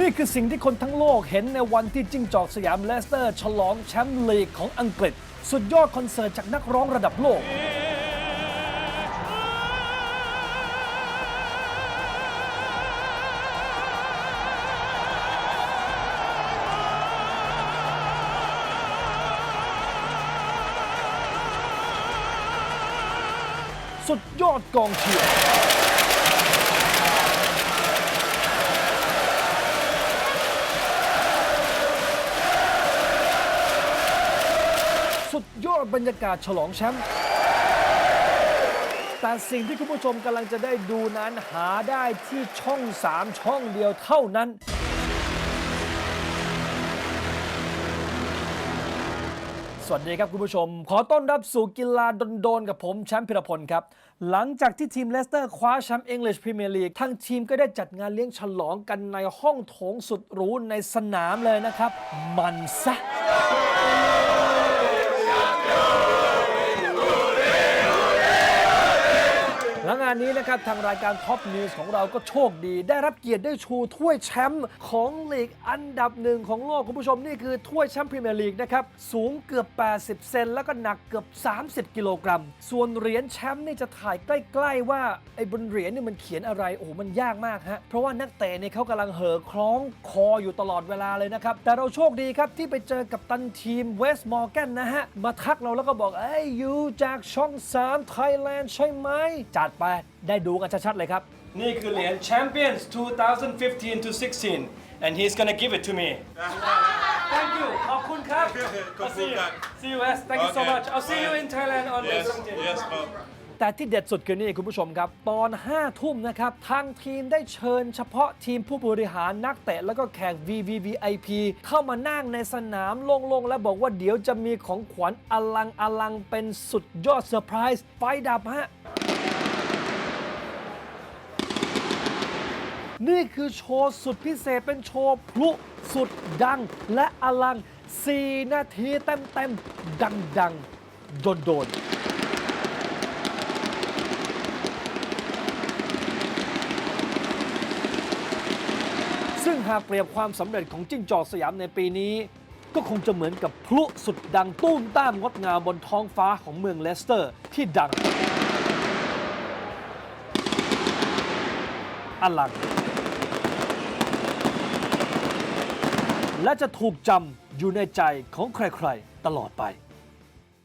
นี่คือสิ่งที่คนทั้งโลกเห็นในวันที่จิ้งจอกสยามเลสเตอร์ ฉลองแชมป์ลีกของอังกฤษ สุดยอดคอนเสิร์ตจากนักร้องระดับโลก สุดยอดกองเชียร์ สุดยอดบรรยากาศฉลองแชมป์แต่สิ่งที่คุณผู้ชมกำลังจะได้ดูนั้นหาได้ที่ช่อง 3 ช่องเดียวเท่านั้น สวัสดีครับคุณผู้ชม ขอต้อนรับสู่กีฬาโดนๆกับผมแชมป์พิรพลครับ หลังจากที่ทีมเลสเตอร์คว้าแชมป์ English Premier League ทั้งทีมก็ได้จัดงานเลี้ยงฉลองกันในห้องโถงสุดหรูในสนามเลยนะครับ มันซะ และงานนี้นะครับทางรายการท็อปนิวส์ของเราก็โชคดี ได้รับเกียรติได้ชูถ้วยแชมป์ของลีกอันดับหนึ่งของโลกคุณผู้ชมนี่คือถ้วยแชมป์พรีเมียร์ลีกนะครับสูงเกือบ 80 เซนแล้วก็หนักเกือบ 30 กิโลกรัม ส่วนเหรียญแชมป์นี่จะถ่ายใกล้ๆว่าไอ้บนเหรียญนี่มันเขียนอะไรโอ้โหมันยากมากฮะเพราะว่านักเตะเนี่ยเขากำลังเห่อคล้องคออยู่ตลอดเวลาเลยนะครับแต่เราโชคดีครับที่ไปเจอกับตันทีมเวสต์มอร์แกนนะฮะมาทักเราแล้วก็บอกเอ้ยยูจากช่อง3ไทยแลนด์ใช่ไหมจัดไปได้ดูกันชัดๆเลยครับ นี่คือเหรียญ Champions 2015 to 16 and he's gonna give it to me thank you ขอบคุณครับ ขอบคุณครับ see you guys thank you so Okay. much I'll see you in Thailand on the Yes, 17th yes, Bob. แต่ที่เด็ดสุดคือนี่คุณผู้ชมครับ ตอน 5 ทุ่มนะครับ ทางทีมได้เชิญเฉพาะทีมผู้บริหารนักเตะ แล้วก็แขก VVVIP เข้ามานั่งในสนามโล่งๆ และบอกว่าเดี๋ยวจะมีของขวัญอลังอลังเป็นสุดยอดเซอร์ไพรส์ไฟดับฮะ นี่คือโชว์สุดพิเศษเป็นโชว์พลุสุดดังและอลัง 4 นาทีเต็มๆ ดังๆ โดนๆซึ่งหากเปรียบความสำเร็จของจิ้งจอกสยามในปีนี้ ก็คงจะเหมือนกับพลุสุดดังตุ้มต้ามงดงามบนท้องฟ้าของเมืองเลสเตอร์ที่ดัง อลัง และจะถูกจำอยู่ในใจของใครๆ ตลอดไป